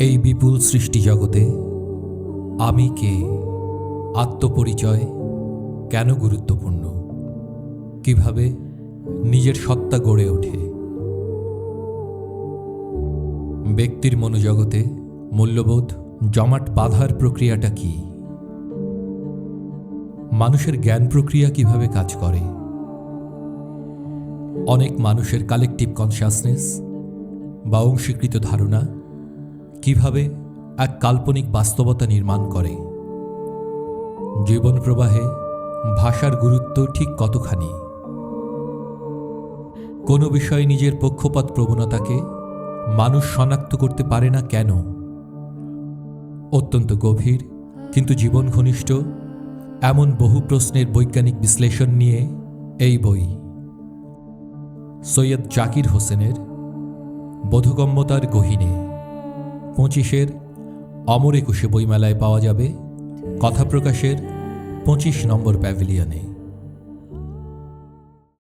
এই বিপুল সৃষ্টি জগতে আমি কে? আত্মপরিচয় কেন গুরুত্বপূর্ণ? কীভাবে নিজের সত্তা গড়ে ওঠে? ব্যক্তির মনোজগতে মূল্যবোধ জমাট বাঁধার প্রক্রিয়াটা কি? মানুষের জ্ঞান প্রক্রিয়া কীভাবে কাজ করে? অনেক মানুষের কালেকটিভ কনসাসনেস বা অংশীকৃত ধারণা কীভাবে এক কাল্পনিক বাস্তবতা নির্মাণ করে। জীবন প্রবাহে ভাষার গুরুত্ব ঠিক কতখানি? কোনো বিষয়ে নিজের পক্ষপাত প্রবণতাকে মানুষ শনাক্ত করতে পারে না কেন? অত্যন্ত গভীর, কিন্তু জীবন ঘনিষ্ঠ এমন বহু প্রশ্নের বৈজ্ঞানিক বিশ্লেষণ নিয়ে এই বই। সৈয়দ জাকির হোসেনের বোধগম্যতার গহিনে। পঁচিশের অমর একুশে বইমেলায় পাওয়া যাবে। কথা প্রকাশের পঁচিশ নম্বর প্যাভিলিয়নে।